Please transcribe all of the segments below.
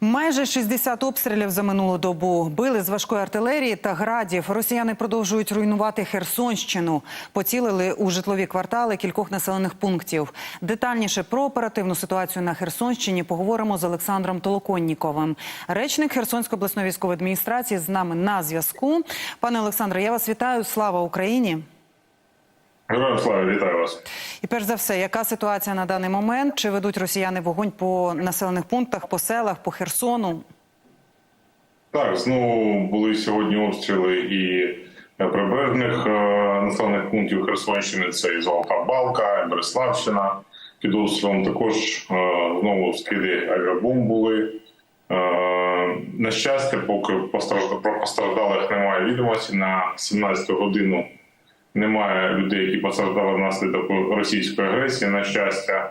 Майже 60 обстрілів за минулу добу били з важкої артилерії та градів. Росіяни продовжують руйнувати Херсонщину. Поцілили у житлові квартали кількох населених пунктів. Детальніше про оперативну ситуацію на Херсонщині поговоримо з Олександром Толоконніковим. Речник Херсонської обласної військової адміністрації з нами на зв'язку. Пане Олександре, я вас вітаю. Слава Україні! Героям слава, вітаю вас. І перш за все, яка ситуація на даний момент? Чи ведуть росіяни вогонь по населених пунктах, по селах, по Херсону? Так, знову були сьогодні обстріли і е, прибережних е, населених пунктів Херсонщини. Це і Золота Балка, і Береславщина. Під обстрілом також е, знову скиди авіабомб були. Е, На щастя, поки постраждалих немає відомості. На 17 годину немає людей, які постраждали внаслідок російської агресії. На щастя.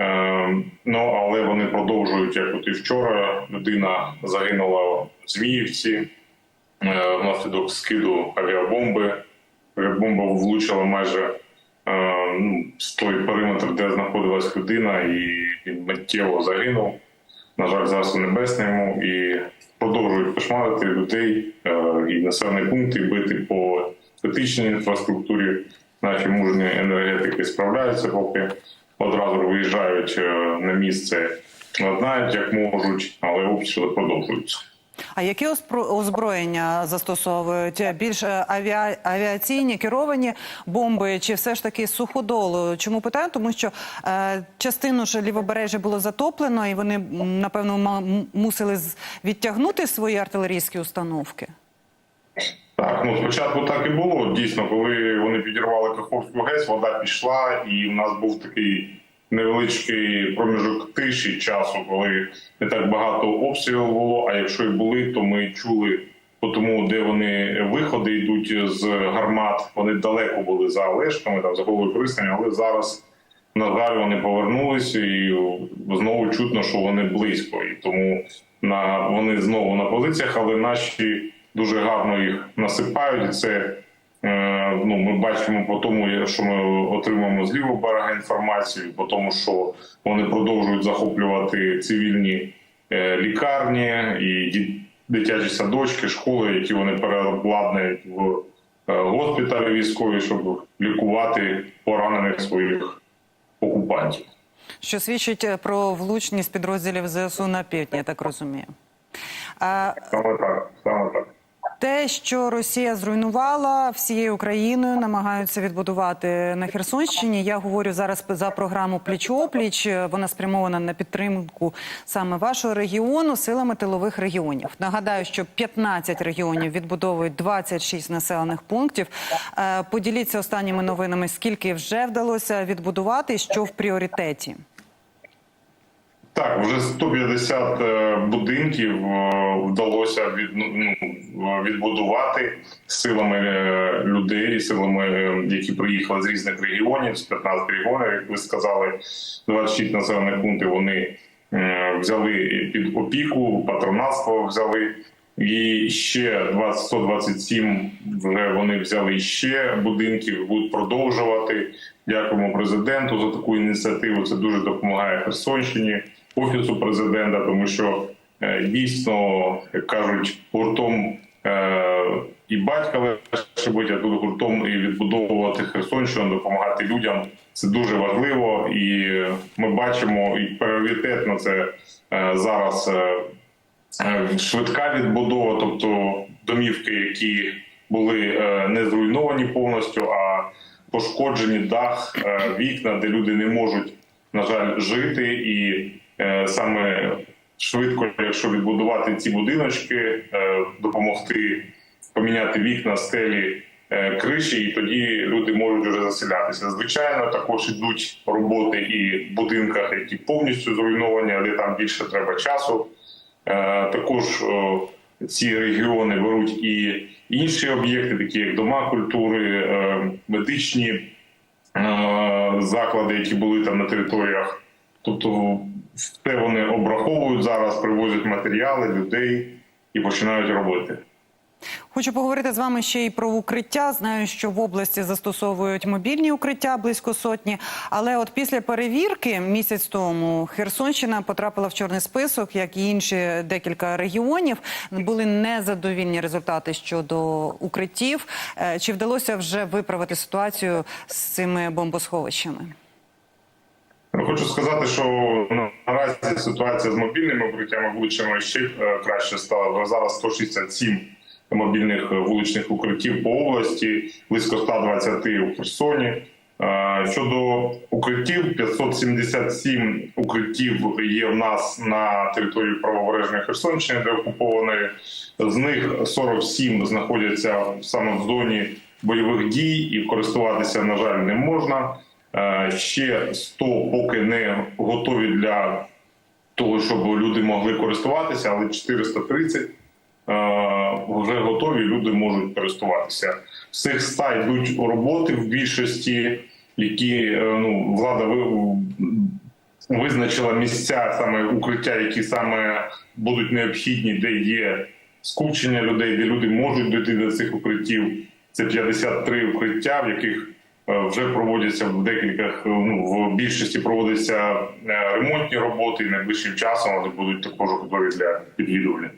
Е, Ну але вони продовжують, як от і вчора. Людина загинула в Зміївці е, внаслідок скиду авіабомби. Авіабомба влучила майже е, ну, з той периметр, де знаходилась людина, і він миттєво загинув. На жаль, зараз у небесному і продовжують кошмарити людей е, і населені пункти, бити по критичній інфраструктурі. Наші мужні енергетики справляються, поки одразу виїжджають е, на місце, знають, як можуть, але обстріли продовжуються. А які озброєння застосовують? Більш е, авіа... авіаційні керовані бомби, чи все ж таки суходолу? Чому питаю? Тому що е, частину ж лівобережжя було затоплено, і вони напевно мусили відтягнути свої артилерійські установки. Так, ну спочатку так і було. Дійсно, коли вони підірвали Каховську ГЕС, вода пішла, і в нас був такий невеличкий проміжок тиші часу, коли не так багато обстрілів було. А якщо і були, то ми чули по тому, де вони виходи йдуть з гармат. Вони далеко були за Олешками, там за головою пристані, але зараз. На жаль, вони повернулися і знову чутно, що вони близько, і тому на вони знову на позиціях, але наші дуже гарно їх насипають. І це е, ну ми бачимо по тому, що ми отримуємо з лівого берега інформацію, по тому, що вони продовжують захоплювати цивільні е, лікарні і дитячі садочки, школи, які вони переобладнують в е, госпіталі військові, щоб лікувати поранених своїх окупантів. Що свідчить про влучність підрозділів ЗСУ на півдні, я так розумію. А, Саме так, саме так. Те, що Росія зруйнувала всією Україною, намагаються відбудувати на Херсонщині. Я говорю зараз за програму Пліч опліч. Вона спрямована на підтримку саме вашого регіону силами тилових регіонів. Нагадаю, що 15 регіонів відбудовують 26 населених пунктів. Е, Поділіться останніми новинами, скільки вже вдалося відбудувати, що в пріоритеті. Так, вже 150 е, будинків е, вдалося від, ну, відбудувати силами е, людей, силами, які приїхали з різних регіонів, з 15 регіонів, як ви сказали, 26 населених пунктів вони взяли під опіку, патронатство взяли. І ще 20, 127 вже вони взяли ще будинків, будуть продовжувати. Дякуємо президенту за таку ініціативу. Це дуже допомагає Херсонщині, офісу президента, тому що е, дійсно як кажуть гуртом е, і батька бути, а тут гуртом і відбудовувати Херсонщину, допомагати людям. Це дуже важливо, і ми бачимо і пріоритетно це е, зараз. швидка відбудова, тобто домівки, які були не зруйновані повністю, а пошкоджені дах, вікна, де люди не можуть, на жаль, жити, і саме швидко, якщо відбудувати ці будиночки, е, допомогти поміняти вікна, стелі. е, Криші, і тоді люди можуть вже заселятися. Звичайно, також ідуть роботи і в будинках, які повністю зруйновані, але там більше треба часу. Е, Також ці регіони беруть і інші об'єкти, такі як дома культури, е, медичні е, заклади, які були там на територіях. Тобто, все вони обраховують зараз, привозять матеріали, людей і починають робити. Хочу поговорити з вами ще й про укриття. Знаю, що в області застосовують мобільні укриття близько сотні. Але от після перевірки місяць тому Херсонщина потрапила в чорний список, як і інші декілька регіонів. Були незадовільні результати щодо укриттів. Е, Чи вдалося вже виправити ситуацію з цими бомбосховищами? Ну, Хочу сказати, що наразі ситуація з мобільними укриттями вуличними ще е, краще стала. Зараз 167 мобільних е, вуличних укриттів по області, близько 120 у Херсоні. Е, Щодо укриттів, 577 укриттів є в нас на території правобережної Херсонщини, де окупованої. З них 47 знаходяться саме в зоні бойових дій, і користуватися, на жаль, не можна. Е, Ще 100 поки не готові для того, щоб люди могли користуватися, але 430 е, вже готові. Люди можуть користуватися. З цих 100 йдуть роботи в більшості, які е, ну влада визначила місця саме укриття, які саме будуть необхідні, де є скупчення людей, де люди можуть дійти до цих укриттів. Це 53 укриття, в яких вже проводяться в декількох, е, ну в більшості проводяться е, ремонтні роботи. І найближчим часом вони будуть також готові для відвідування.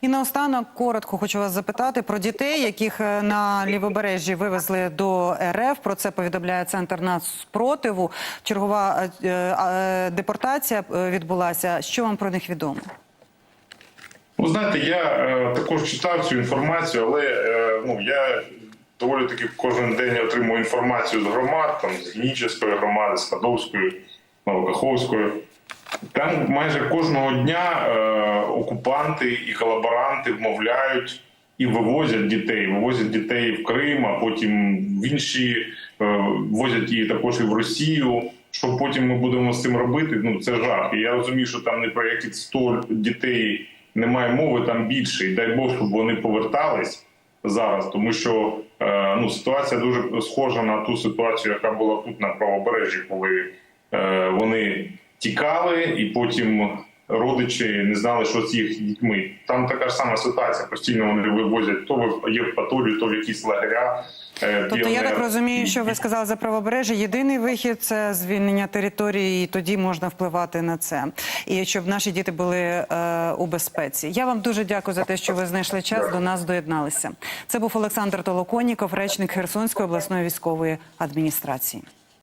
І наостанок коротко хочу вас запитати про дітей, яких е, на лівобережжі вивезли до РФ. Про це повідомляє центр нацпротиву. Чергова е, е, депортація е, відбулася. Що вам про них відомо? Ну, знаєте, я е, також читав цю інформацію, але е, ну я доволі таки кожен день я отримую інформацію з громад, там з Гнічеської громади, з Кадовської, Новокаховської. Там майже кожного дня е, окупанти і колаборанти вмовляють і вивозять дітей, вивозять дітей в Крим, а потім в інші е, возять її також і в Росію. Що потім ми будемо з цим робити? Ну це жах. І я розумію, що там не про якісь 100 дітей немає мови, там більше. І дай Бог, щоб вони повертались зараз, тому що ну ситуація дуже схожа на ту ситуацію, яка була тут на правобережжі, коли е, вони тікали, і потім родичі не знали, що з їх дітьми. Там така ж сама ситуація. Постійно вони вивозять то в Євпаторію, то в якісь лагеря. е, Тобто я так розумію, що ви сказали за правобережжя. Єдиний вихід це звільнення території, і тоді можна впливати на це. І щоб наші діти були е, у безпеці. Я вам дуже дякую за те, що ви знайшли час до нас доєдналися. Це був Олександр Толоконіков, речник Херсонської обласної військової адміністрації.